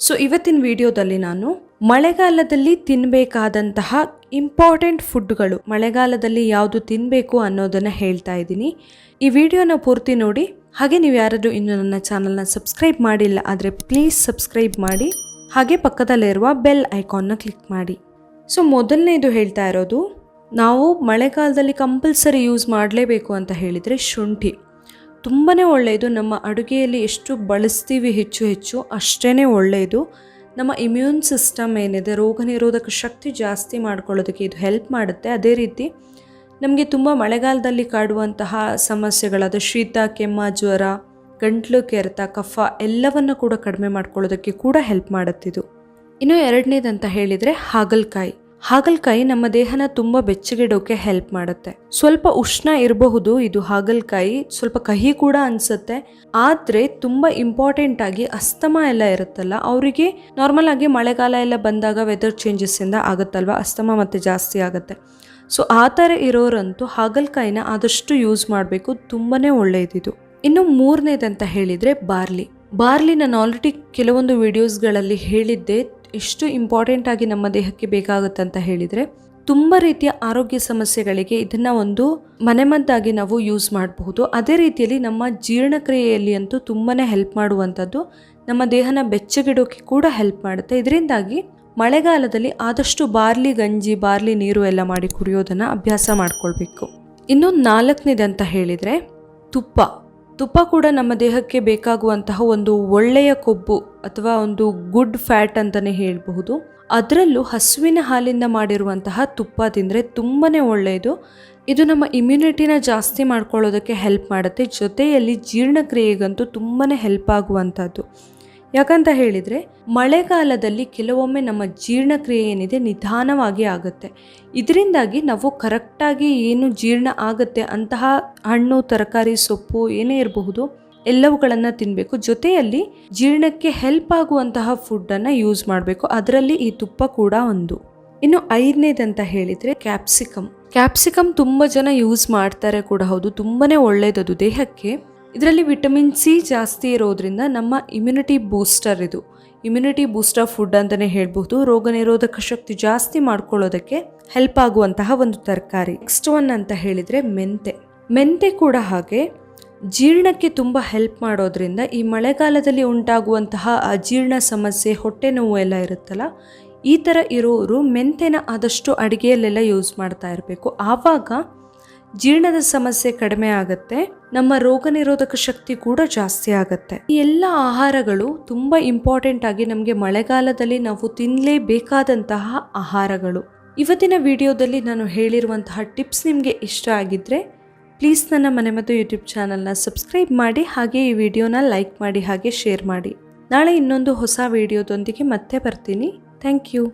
So ಇವತ್ತಿನ ವಿಡಿಯೋದಲ್ಲಿ ನಾನು ಮಳೆಗಾಲದಲ್ಲಿ ತಿನ್ನಬೇಕಾದಂತಹ ಇಂಪಾರ್ಟೆಂಟ್ ಫುಡ್ಗಳು ಮಳೆಗಾಲದಲ್ಲಿ ಯಾವುದು ತಿನ್ನಬೇಕು ಅನ್ನೋದನ್ನು ಹೇಳ್ತಾ ಇದ್ದೀನಿ. ಈ ವಿಡಿಯೋನ ಪೂರ್ತಿ ನೋಡಿ, ಹಾಗೆ ನೀವು ಯಾರಾದರೂ ಇನ್ನು ನನ್ನ ಚಾನಲ್ನ ಸಬ್ಸ್ಕ್ರೈಬ್ ಮಾಡಿಲ್ಲ ಆದರೆ ಪ್ಲೀಸ್ ಸಬ್ಸ್ಕ್ರೈಬ್ ಮಾಡಿ, ಹಾಗೆ ಪಕ್ಕದಲ್ಲಿರುವ ಬೆಲ್ ಐಕಾನ್ನ ಕ್ಲಿಕ್ ಮಾಡಿ. ಸೊ ಮೊದಲನೇದು ಹೇಳ್ತಾ ಇರೋದು, ನಾವು ಮಳೆಗಾಲದಲ್ಲಿ ಕಂಪಲ್ಸರಿ ಯೂಸ್ ಮಾಡಲೇಬೇಕು ಅಂತ ಹೇಳಿದರೆ ಶುಂಠಿ. ತುಂಬಾ ಒಳ್ಳೆಯದು. ನಮ್ಮ ಅಡುಗೆಯಲ್ಲಿ ಎಷ್ಟು ಬಳಸ್ತೀವಿ ಹೆಚ್ಚು ಹೆಚ್ಚು ಅಷ್ಟೇ ಒಳ್ಳೆಯದು. ನಮ್ಮ ಇಮ್ಯೂನ್ ಸಿಸ್ಟಮ್ ಏನಿದೆ, ರೋಗ ನಿರೋಧಕ ಶಕ್ತಿ ಜಾಸ್ತಿ ಮಾಡ್ಕೊಳ್ಳೋದಕ್ಕೆ ಇದು ಹೆಲ್ಪ್ ಮಾಡುತ್ತೆ. ಅದೇ ರೀತಿ ನಮಗೆ ತುಂಬ ಮಳೆಗಾಲದಲ್ಲಿ ಕಾಡುವಂತಹ ಸಮಸ್ಯೆಗಳಾದ ಶೀತ, ಕೆಮ್ಮ, ಜ್ವರ, ಗಂಟ್ಲು ಕೆರೆತ, ಕಫ ಎಲ್ಲವನ್ನು ಕೂಡ ಕಡಿಮೆ ಮಾಡ್ಕೊಳ್ಳೋದಕ್ಕೆ ಕೂಡ ಹೆಲ್ಪ್ ಮಾಡುತ್ತಿದ್ದು ಇನ್ನು ಎರಡನೇದಂತ ಹೇಳಿದರೆ ಹಾಗಲಕಾಯಿ. ಹಾಗಲಕಾಯಿ ನಮ್ಮ ದೇಹನ ತುಂಬ ಬೆಚ್ಚಗಿಡೋಕೆ ಹೆಲ್ಪ್ ಮಾಡುತ್ತೆ. ಸ್ವಲ್ಪ ಉಷ್ಣ ಇರಬಹುದು ಇದು ಹಾಗಲಕಾಯಿ, ಸ್ವಲ್ಪ ಕಹಿ ಕೂಡ ಅನ್ಸುತ್ತೆ. ಆದರೆ ತುಂಬ ಇಂಪಾರ್ಟೆಂಟ್ ಆಗಿ ಅಸ್ತಮ ಎಲ್ಲ ಇರುತ್ತಲ್ಲ, ಅವರಿಗೆ ನಾರ್ಮಲ್ ಆಗಿ ಮಳೆಗಾಲ ಎಲ್ಲ ಬಂದಾಗ ವೆದರ್ ಚೇಂಜಸ್ಸಿಂದ ಆಗುತ್ತಲ್ವ, ಅಸ್ತಮ ಮತ್ತೆ ಜಾಸ್ತಿ ಆಗುತ್ತೆ. ಸೊ ಆ ಥರ ಇರೋರಂತೂ ಹಾಗಲಕಾಯಿನ ಆದಷ್ಟು ಯೂಸ್ ಮಾಡಬೇಕು ತುಂಬಾ ಒಳ್ಳೆಯದಿದು ಇನ್ನು ಮೂರನೇದಂತ ಹೇಳಿದರೆ ಬಾರ್ಲಿ. ಬಾರ್ಲಿ ನಾನು ಆಲ್ರೆಡಿ ಕೆಲವೊಂದು ವಿಡಿಯೋಸ್ಗಳಲ್ಲಿ ಹೇಳಿದ್ದೆ ಎಷ್ಟು ಇಂಪಾರ್ಟೆಂಟ್ ಆಗಿ ನಮ್ಮ ದೇಹಕ್ಕೆ ಬೇಕಾಗುತ್ತೆ ಅಂತ ಹೇಳಿದರೆ, ತುಂಬ ರೀತಿಯ ಆರೋಗ್ಯ ಸಮಸ್ಯೆಗಳಿಗೆ ಇದನ್ನು ಒಂದು ಮನೆಮದ್ದಾಗಿ ನಾವು ಯೂಸ್ ಮಾಡಬಹುದು. ಅದೇ ರೀತಿಯಲ್ಲಿ ನಮ್ಮ ಜೀರ್ಣಕ್ರಿಯೆಯಲ್ಲಿ ಅಂತೂ ತುಂಬಾ ಹೆಲ್ಪ್ ಮಾಡುವಂಥದ್ದು ನಮ್ಮ ದೇಹನ ಬೆಚ್ಚಗಿಡೋಕೆ ಕೂಡ ಹೆಲ್ಪ್ ಮಾಡುತ್ತೆ. ಇದರಿಂದಾಗಿ ಮಳೆಗಾಲದಲ್ಲಿ ಆದಷ್ಟು ಬಾರ್ಲಿ ಗಂಜಿ, ಬಾರ್ಲಿ ನೀರು ಎಲ್ಲ ಮಾಡಿ ಕುಡಿಯೋದನ್ನು ಅಭ್ಯಾಸ ಮಾಡ್ಕೊಳ್ಬೇಕು. ಇನ್ನು ನಾಲ್ಕನೇದಂತ ಹೇಳಿದರೆ ತುಪ್ಪ. ತುಪ್ಪ ಕೂಡ ನಮ್ಮ ದೇಹಕ್ಕೆ ಬೇಕಾಗುವಂತಹ ಒಂದು ಒಳ್ಳೆಯ ಕೊಬ್ಬು ಅಥವಾ ಒಂದು ಗುಡ್ ಫ್ಯಾಟ್ ಅಂತಲೇ ಹೇಳಬಹುದು. ಅದರಲ್ಲೂ ಹಸುವಿನ ಹಾಲಿಂದ ಮಾಡಿರುವಂತಹ ತುಪ್ಪ ತಿಂದರೆ ತುಂಬಾ ಒಳ್ಳೆಯದು. ಇದು ನಮ್ಮ ಇಮ್ಯುನಿಟಿನ ಜಾಸ್ತಿ ಮಾಡ್ಕೊಳ್ಳೋದಕ್ಕೆ ಹೆಲ್ಪ್ ಮಾಡುತ್ತೆ. ಜೊತೆಯಲ್ಲಿ ಜೀರ್ಣಕ್ರಿಯೆಗಂತೂ ತುಂಬಾ ಹೆಲ್ಪ್ ಆಗುವಂಥದ್ದು. ಯಾಕಂತ ಹೇಳಿದರೆ, ಮಳೆಗಾಲದಲ್ಲಿ ಕೆಲವೊಮ್ಮೆ ನಮ್ಮ ಜೀರ್ಣಕ್ರಿಯೆ ಏನಿದೆ ನಿಧಾನವಾಗಿ ಆಗುತ್ತೆ. ಇದರಿಂದಾಗಿ ನಾವು ಕರೆಕ್ಟಾಗಿ ಏನು ಜೀರ್ಣ ಆಗುತ್ತೆ, ಅಂತಹ ಹಣ್ಣು, ತರಕಾರಿ, ಸೊಪ್ಪು ಏನೇ ಇರಬಹುದು, ಎಲ್ಲವುಗಳನ್ನು ತಿನ್ನಬೇಕು ಜೊತೆಯಲ್ಲಿ ಜೀರ್ಣಕ್ಕೆ ಹೆಲ್ಪ್ ಆಗುವಂತಹ ಫುಡ್ಡನ್ನು ಯೂಸ್ ಮಾಡಬೇಕು. ಅದರಲ್ಲಿ ಈ ತುಪ್ಪ ಕೂಡ ಒಂದು. ಇನ್ನು ಐದನೇದಂತ ಹೇಳಿದರೆ ಕ್ಯಾಪ್ಸಿಕಮ್ ಕ್ಯಾಪ್ಸಿಕಮ್ ತುಂಬ ಜನ ಯೂಸ್ ಮಾಡ್ತಾರೆ ಕೂಡ ಹೌದು. ತುಂಬಾ ಒಳ್ಳೆಯದದು ದೇಹಕ್ಕೆ. ಇದರಲ್ಲಿ ವಿಟಮಿನ್ ಸಿ ಜಾಸ್ತಿ ಇರೋದ್ರಿಂದ ನಮ್ಮ ಇಮ್ಯುನಿಟಿ ಬೂಸ್ಟರ್ ಇದು. ಇಮ್ಯುನಿಟಿ ಬೂಸ್ಟರ್ ಫುಡ್ ಅಂತಲೇ ಹೇಳ್ಬೋದು ರೋಗ ನಿರೋಧಕ ಶಕ್ತಿ ಜಾಸ್ತಿ ಮಾಡ್ಕೊಳ್ಳೋದಕ್ಕೆ ಹೆಲ್ಪ್ ಆಗುವಂತಹ ಒಂದು ತರಕಾರಿ. ನೆಕ್ಸ್ಟ್ ಒನ್ ಅಂತ ಹೇಳಿದರೆ ಮೆಂತೆ. ಮೆಂತೆ ಕೂಡ ಹಾಗೆ ಜೀರ್ಣಕ್ಕೆ ತುಂಬ ಹೆಲ್ಪ್ ಮಾಡೋದ್ರಿಂದ ಈ ಮಳೆಗಾಲದಲ್ಲಿ ಉಂಟಾಗುವಂತಹ ಅಜೀರ್ಣ ಸಮಸ್ಯೆ, ಹೊಟ್ಟೆ ನೋವು ಎಲ್ಲ ಇರುತ್ತಲ್ಲ, ಈ ಥರ ಇರೋರು ಮೆಂತೆನ ಆದಷ್ಟು ಅಡುಗೆಯಲ್ಲೆಲ್ಲ ಯೂಸ್ ಮಾಡ್ತಾ ಇರಬೇಕು. ಆವಾಗ ಜೀರ್ಣದ ಸಮಸ್ಯೆ ಕಡಿಮೆ ಆಗುತ್ತೆ, ನಮ್ಮ ರೋಗ ನಿರೋಧಕ ಶಕ್ತಿ ಕೂಡ ಜಾಸ್ತಿ ಆಗುತ್ತೆ. ಈ ಎಲ್ಲ ಆಹಾರಗಳು ತುಂಬ ಇಂಪಾರ್ಟೆಂಟ್ ಆಗಿ ನಮಗೆ ಮಳೆಗಾಲದಲ್ಲಿ ನಾವು ತಿನ್ನಲೇಬೇಕಾದಂತಹ ಆಹಾರಗಳು. ಇವತ್ತಿನ ವಿಡಿಯೋದಲ್ಲಿ ನಾನು ಹೇಳಿರುವಂತಹ ಟಿಪ್ಸ್ ನಿಮಗೆ ಇಷ್ಟ ಆಗಿದ್ದರೆ ಪ್ಲೀಸ್ ನನ್ನ ಮನೆ ಮತ್ತು ಯೂಟ್ಯೂಬ್ ಚಾನಲ್ನ ಸಬ್ಸ್ಕ್ರೈಬ್ ಮಾಡಿ, ಹಾಗೆ ಈ ವಿಡಿಯೋನ ಲೈಕ್ ಮಾಡಿ, ಹಾಗೆ ಶೇರ್ ಮಾಡಿ. ನಾಳೆ ಇನ್ನೊಂದು ಹೊಸ ವಿಡಿಯೋದೊಂದಿಗೆ ಮತ್ತೆ ಬರ್ತೀನಿ. Thank you